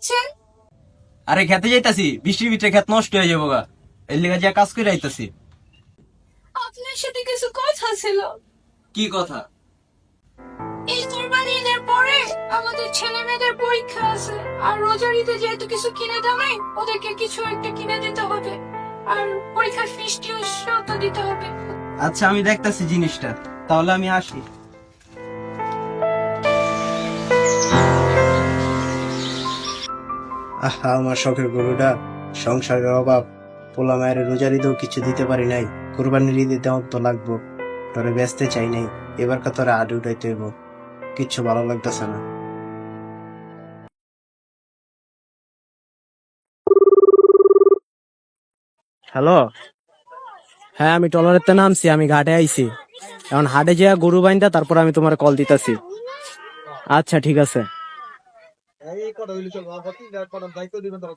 যাচ্ছেন আরে খেতে যাইতাছি বৃষ্টির ভিতরে খেত নষ্ট হয়ে যাব গা। এর লিগা যা কাজ করে আইতাছি। আপনার সাথে কিছু কথা ছিল। কি কথা? এই কোরবানি ঈদের পরে আমাদের ছেলে মেয়েদের পরীক্ষা আছে। আর রোজার ঈদে যেহেতু কিছু কিনে ওদেরকে কিছু একটা কিনে দিতে হবে। আর পরীক্ষার দিতে হবে। আচ্ছা আমি দেখতাছি জিনিসটা। তাহলে আমি আসি। আহা আমার শখের গরুটা। সংসারের অভাব পোলা মায়ের রোজার ঈদেও কিছু দিতে পারি নাই। কোরবানির ঈদে দেওয়া তো লাগবো। তোরে বেচতে চাই নাই। এবার কা তোরা আডু উঠাইতে হইব। কিচ্ছু ভালো লাগতেছে না। হ্যালো? হ্যাঁ আমি টলারেতে নামছি আমি ঘাটে আইছি। এখন হাটে যা গরু বাইন্দা তারপর আমি তোমার কল দিতাছি। আচ্ছা ঠিক আছে। এই কথা হইলে চলবে আমার দায়িত্ব দিবেন তোমার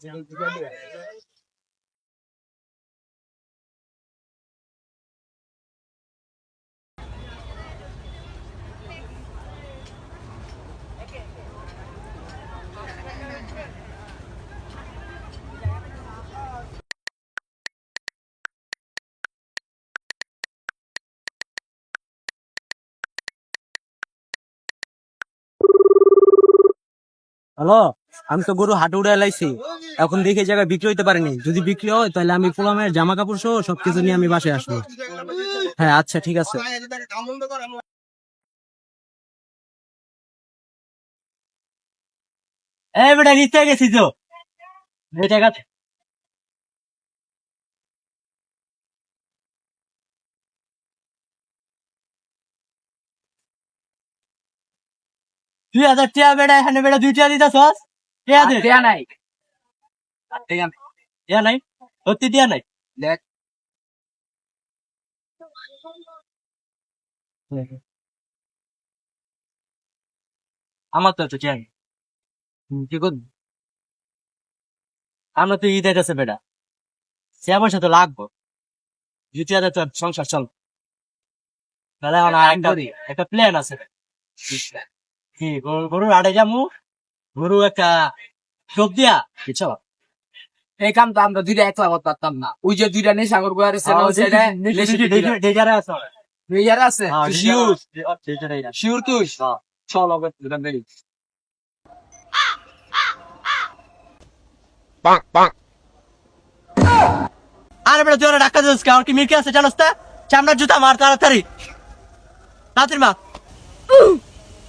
হ্যালো? আমি তো গরু হাটু উড়ে লাইছি এখন দেখে জায়গায় বিক্রি হইতে পারিনি। যদি বিক্রি হয়, তাহলে আমি পোলামের জামা কাপড় সহ সবকিছু নিয়ে আমি বাসায় আসব। হ্যাঁ আচ্ছা ঠিক আছে। এই বেটা, নিতে গেছি তো। এটা টাকা দুই হাজার টিয়া বেটা এখানে বেটা দুই টিয়া দিতে সস টিয়া দে। টিয়া নাই। টিয়া নাই? সত্যি টিয়া নাই? দেখ। আমার তো টিয়া নেই। কি করবি? আমরা তো ঈদ আছে বেটা সে পয়সা তো লাগবো। দ্বিতীয় সংসার চল। তাহলে একটা প্ল্যান আছে। কি গরু- আড়ে যামু গরু একটা টোপ দিয়া। কিছু এই কাম তো আমরা দুইটা একলা করতে পারতাম না। ওই যে দুইটা নেই সাগর গোয়ার আছে তুই। চল আরে বেটা ওরা ডাক্তার দিস কারণ কি মিরকে আছে জানোস তা? চামড়ার জুতা মার তাড়াতাড়ি। তাড়াতাড়ি মা।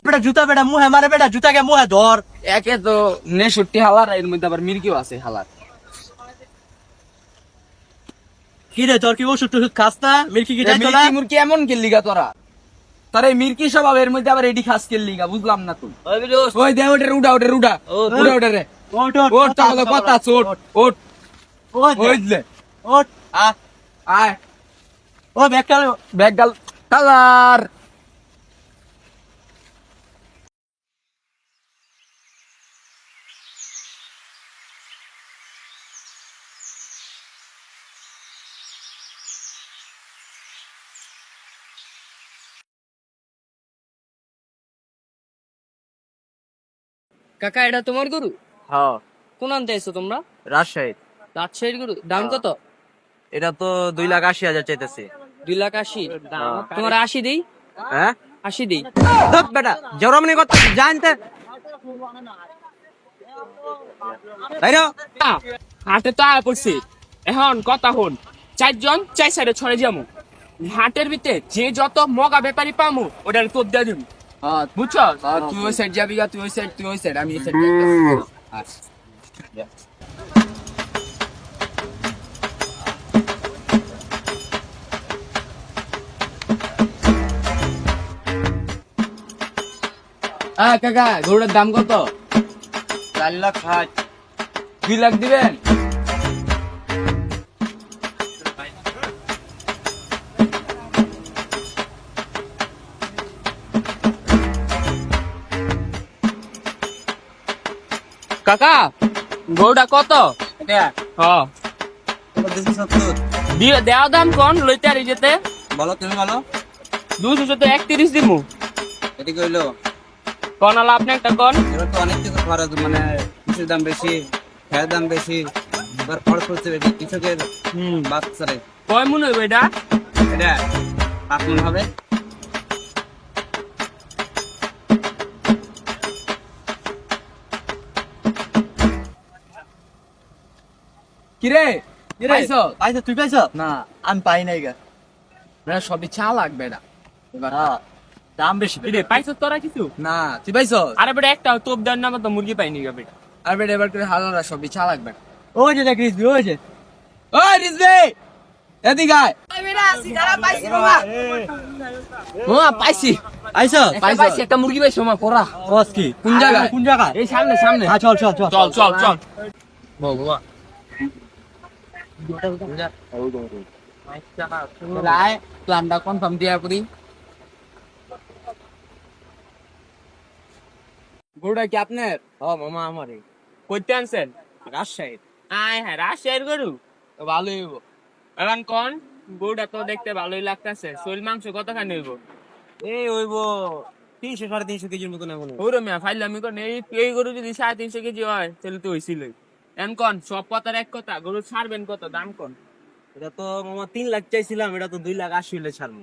বেটা জুতা বেটা মুহে মারে বেটা জুতাকে মুহে ধর। একে তো নেশট্টি হালার এর মধ্যে আবার মির্কিও আছে হালার। কি রে তোর কি ওষুধ টষুধ খাস না? মিরকি কি যাইতো না? মির্কি এমন কে লিগা তোরা? তার এই মির্কি স্বভাব এর মধ্যে আবার এডি খাস কে লিগা বুঝলাম না তুই। ওই দে ওটা রুডা ওটা রুডা রুডা ওটা রে। ওট ওট তাহলে কথা আছে, ওট ওট ওট ওই দে। ওট আ আয়। ও ব্যাগ গাল কালার কাকা এটা তোমার গরু? হ্যাঁ। কোন আনতে এসো তোমরা? রাজশাহী রাজশাহীর গরু? দাম কত? এটা তো দুই লাখ আশি হাজার চাইতেছে। দুই লাখ আশি? তোমার আশি দিই? হ্যাঁ? আশি দিই। ধর বেটা জরমনি কথা জানতে। তাই না হাটে তো আয়া পড়ছি। এখন কথা হন চারজন চাই সাইডে ছড়ে যাব হাটের ভিতরে যে যত মগা ব্যাপারী পামু ওটার তোর দিয়ে দিবি হ্যাঁ বুঝছ তুই ওই সাইড যাবি তুই ওই সাইড তুই ওই সাইড আমি এই সাইড হ্যাঁ কাকা গরুটার দাম কত? চার লাখ ষাট। দুই লাখ দিবেন? কাকা গরুটা কত? হ দিয়ে দেওয়া দাম কোন? লইতে আর যেতে। বলো তুমি বলো। দুশো শত একত্রিশ দিমু। এদিকে হইল? কোন আলা আপনি একটা কোন? এবার তো অনেক কিছু খরচ মানে সবকিছুর দাম বেশি খেয়ার দাম বেশি এবার খরচ করতে বেশি কৃষকের হুম। বাচ্চারে কয় মনে হইব এটা? এটা পাঁচ মন হবে। কিরে? পাইছো? আচ্ছা তুই পাইছ? না। আমি পাই নাই গা। বেটা সবই চা লাগবে হ্যাঁ, দাম বেশি। রে পাইছ তোরা কিছু? না তুই পাইছো? আরে বেটা একটা তোপ দেন না তো মুরগি পাইনি গা বেটা। আর বেটা এবার করে হালারা সবই চা লাগবে ওই যে দেখ রিজবি ওই যে। ওই রিজবে এদিকে আয়। পাইছি আইছ পাইছি। পাইছি? একটা মুরগি পাইছি মামা কোরা কোন জায়গায়? কোন জায়গায়? এই সামনে সামনে। হ্যাঁ চল চল চল। চল চল আয় প্ল্যানটা কনফার্ম দিয়া করি গরুটা কি আপনার ও মামা আমারই কইতে আনছেন রাজশাহীর আয় হ্যাঁ রাজশাহীর গরু তো ভালোই হইব এখন কোন গরুটা তো দেখতে ভালোই লাগতেছে শৈল মাংস কতখানি হইব এই হইব তিনশো সাড়ে তিনশো কেজির মতন এমন হইবো। ওরে মিয়া ফাইলামি এই গরু যদি সাড়ে তিনশো কেজি হয় তাহলে তো হয়েছিলই এন কন সব কথার এক কথা গরু ছাড়বেন কত দাম কন? এটা তো মামা তিন লাখ চাইছিলাম এটা তো দুই লাখ আশি হলে ছাড়বো।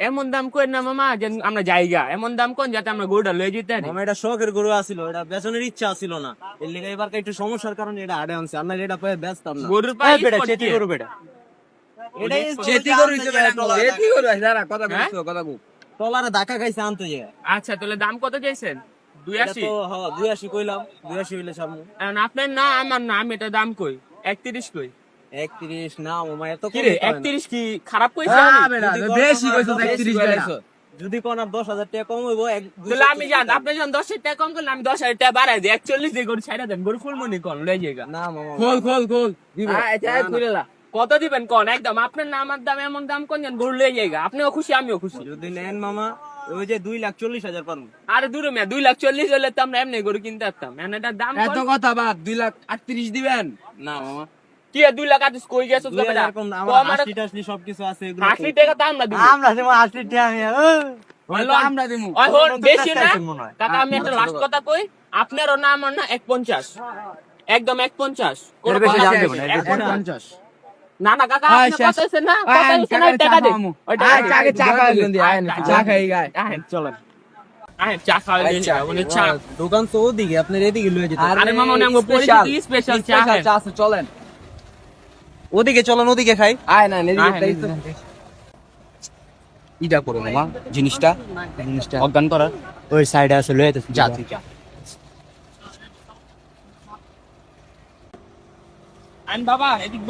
এমন দাম কই না মামা যে আমরা জায়গা এমন দাম কোন যাতে আমরা গরুটা লয়ে যেতে পারি? মামা এটা শখের গরু আছিল এটা বেচনের ইচ্ছা আছিল না। এর লিগে এবার একটু সমস্যার কারণে এটা আড়ে আনছে আর না এটা বেচতাম না। গরুর এই পায়ে বেটা চেতি গরু বেটা। এটাই চেতি গরু হিসেবে চেতি গরু দাঁড়া কথা হ্যাঁ? বলছো কথা বল। তলারে ধাক্কা খাইছে আনতে যে আচ্ছা তাহলে দাম কত চাইছেন? হ্যাঁ কইলাম হইলে এখন আপনার না আমার না আমি এটা দাম কই? একত্রিশ কই? একত্রিশ না মামা এত কি রে দিতে না। একত্রিশ কি খারাপ কইছে যদি বেশি কইছো 31 বেশি বেটা। কইছো। যদি কোন দশ হাজার টাকা কম হইবো তাহলে আমি জান আপনি যখন দশ টাকা কম করলে আমি দশ হাজার টাকা বাড়াই দিই একচল্লিশ দিয়ে গরু ছাইড়া দেন গরু ফুলমনি কন লয়ে যাইগা। না মামা খোল খোল খোল। কত দিবেন কোন? একদম আপনার না আমার দাম এমন দাম কোন জান গরু যাইগা। আপনিও খুশি আমিও খুশি। যদি নেন মামা ওই যে দুই লাখ চল্লিশ হাজার পারব। আরে দূরে মেয়ে দুই লাখ চল্লিশ হলে তো আমরা এমনি গরু কিনতে পারতাম এখন দাম এত কথা বাদ দুই লাখ আটত্রিশ দিবেন? না মামা। কি দুই লাখ আটিস কই গেছো দুই হাজার কম না, আমার হাসলি আছে এগুলো টাকা তো আমরা দিব। আমরা যেমন হাসলি টাকা আমরা দিমু বেশি না। চাইছেন। কাকা আমি একটা লাস্ট কথা কই। আপনারও না আমার না এক পঞ্চাশ। একদম পঞ্চাশ। এক পঞ্চাশ। পঞ্চাশ না না কাকা আপনি কথা হইছে না? কথা হইছে না টাকা দে খাওয়ামু। ওই টাকা আয়, দে। চাকে চা খাওয়াই দিন আয়, আয়, চা খাই গায়। আয়, চলেন। আয় চা খাওয়াই দিন। উনি চা। দোকান তো ওদিকে আপনার এদিকে লয়ে যেতে। আরে মামা উনি আমাকে পরিচিত স্পেশাল চা চা আছে চলেন। ওদিকে চলেন ওদিকে খাই। আয় না নেদি ইটা করে মামা জিনিসটা। জিনিসটা। অজ্ঞান করা। ওই সাইডে আছে লয়ে যেতে। যা তুই যা। আইন বাবা এদিক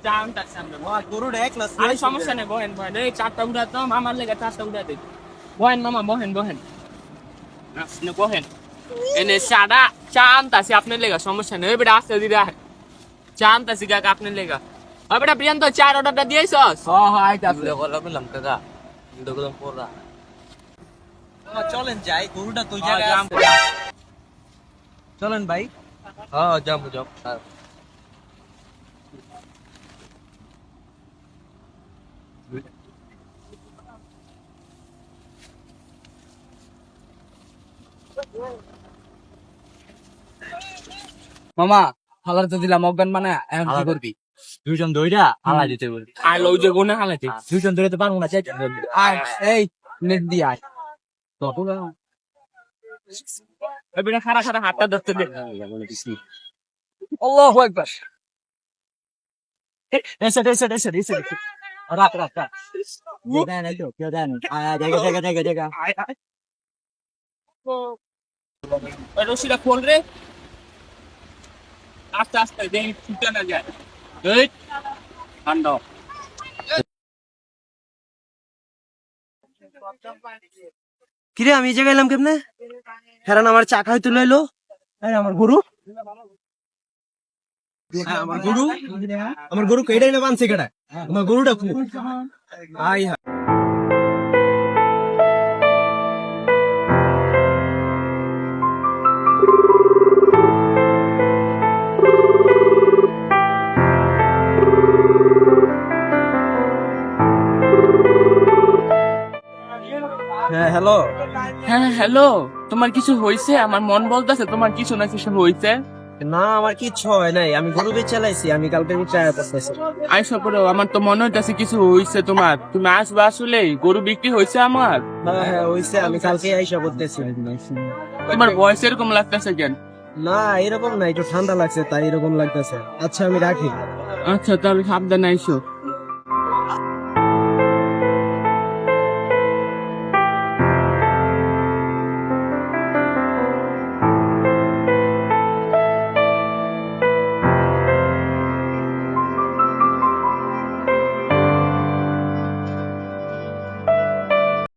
বহি চা আনতাছি আমরা গরুটা এক লাখ আরে সমস্যা নেই বহেন বহেন। এই চারটা উঠাতাম আমার লেগে চারটা উঠা দিন বহেন মামা বহেন বহেন। আপনি বহেন। এনে চাটা চা আনতাছি আপনার লেগা সমস্যা নেই। বেটা আসতে দিদি আয়। চা আনতাছি কাকা আপনার লেগা। ওই বেটা প্রিয়ান্ত চার অর্ডারটা দিয়েছস? যাই গরুটা চলেন ভাই। হ্যাঁ যাব যাব মামা হালার তো দিলাম অজ্ঞান মানে এখন কি করবি? দুইজন দইরা আলাই দিতে বলি আর লও যে গুনে হালাইতে দুইজন ধরে তো পারব না চাইছেন আয় এই নেট দিয়ে আয়। ওই বেটা খারা খারা হাতটা ধরতে দে। আল্লাহু আকবার। এসে এসে এসে এসে রাখ রাখ রাখ। কেউ দেয় না তো কেউ দেয় না। আয় আয় জায়গা জায়গা জায়গা জায়গা আয় আয়। ওই রশিটা খোল রে। আস্তে আস্তে দেখি ছুটে না যায়। ঠান্ডা। কিরে আমি এই জায়গায় এলাম কেমনে? হেরান আমার চা খাইতে লইলো আরে আমার গরু। হ্যাঁ, আমার গরু। আমার গরু কেডাই না বানছে কেডা আমার গরুটা আই হ্যাঁ। হ্যালো হ্যাঁ তোমার কিছু হয়েছে আমার মন বলতেছে তোমার কিছু না কিছু হয়েছে না আমার কিচ্ছু হয় নাই। আমি গরু বেচে চালাইছি আমি কালকে রিটায়ার করতেছি আইসা পরে আমার তো মনে হইতেছে কিছু হয়েছে তোমার। তুমি আসবে আসলে? গরু বিক্রি হইছে আমার? হ্যাঁ হ্যাঁ হইছে আমি কালকে আইসা করতেছি তোমার বয়স এরকম লাগতেছে কেন? না এরকম না একটু ঠান্ডা লাগছে তাই এরকম লাগতেছে। আচ্ছা আমি রাখি। আচ্ছা তাহলে সাবধানে আইসো।